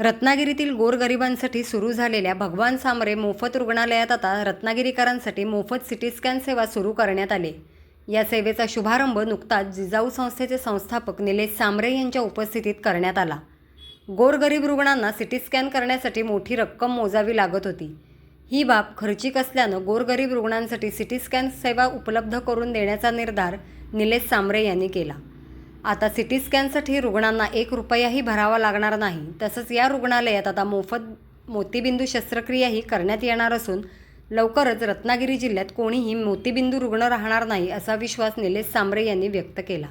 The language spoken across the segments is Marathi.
रत्नागिरीतील गोरगरिबांसाठी सुरू झालेल्या भगवान सामरे मोफत रुग्णालयात आता रत्नागिरीकरांसाठी मोफत सिटी स्कॅन सेवा सुरू करण्यात आली. या सेवेचा शुभारंभ नुकताच जिजाऊ संस्थेचे संस्थापक निलेश सामरे यांच्या उपस्थितीत करण्यात आला. गोरगरीब रुग्णांना सिटी स्कॅन करण्यासाठी मोठी रक्कम मोजावी लागत होती. ही बाब खर्चिक असल्यानं गोरगरीब रुग्णांसाठी सिटी स्कॅन सेवा उपलब्ध करून देण्याचा निर्धार निलेश सामरे यांनी केला. आता सिटी स्कॅनसाठी रुग्णांना एक रुपयाही भरावा लागणार नाही. तसंच या रुग्णालयात आता मोफत मोतीबिंदू शस्त्रक्रियाही करण्यात येणार असून लवकरच रत्नागिरी जिल्ह्यात कोणीही मोतीबिंदू रुग्ण राहणार नाही असा विश्वास निलेश सांबरे यांनी व्यक्त केला.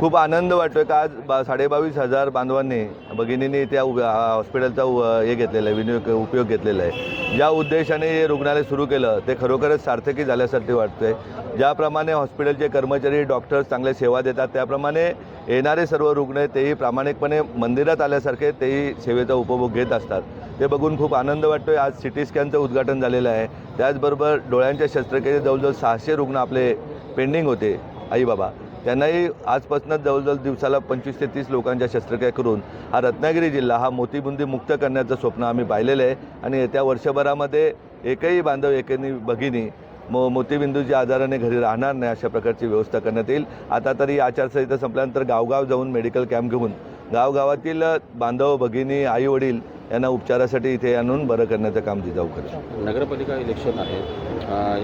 खूप आनंद वाटतोय का आज बा साडेबावीस हजार बांधवांनी भगिनींनी त्या उ- हॉस्पिटलचा हे घेतलेला आहे विनियोग उपयोग घेतलेला आहे. ज्या उद्देशाने हे रुग्णालय सुरू केलं ते खरोखरच सार्थकी झाल्यासारखे वाटतंय. ज्याप्रमाणे हॉस्पिटलचे कर्मचारी डॉक्टर्स चांगल्या सेवा देतात त्याप्रमाणे येणारे सर्व रुग्ण तेही प्रामाणिकपणे मंदिरात आल्यासारखे तेही सेवेचा उपभोग घेत असतात. ते बघून खूप आनंद वाटतोय. आज सिटी स्कॅनचं उद्घाटन झालेलं आहे. त्याचबरोबर डोळ्यांच्या शस्त्रक्रियेचे जवळजवळ सहाशे रुग्ण आपले पेंडिंग होते. आई बाबा त्यांनाही आजपासूनच जवळजवळ दिवसाला पंचवीस ते तीस लोकांच्या शस्त्रक्रिया करून हा रत्नागिरी जिल्हा हा मोतीबुंदी मुक्त करण्याचं स्वप्न आम्ही पाहिलेलं आहे. आणि येत्या वर्षभरामध्ये एकही बांधव एकही भगिनी मो मोतीबिंदूच्या आजाराने घरी राहणार नाही अशा प्रकारची व्यवस्था करण्यात येईल. आता तरी आचारसंहिता संपल्यानंतर गावगाव जाऊन मेडिकल कॅम्प घेऊन गावगावातील बांधव भगिनी आई वडील यांना उपचारासाठी इथे आणून बरं करण्याचं काम जिजाऊ करेल नगरपालिका इलेक्शन आहे.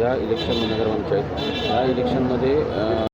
या इलेक्शन नगरपंचायत या इलेक्शनमध्ये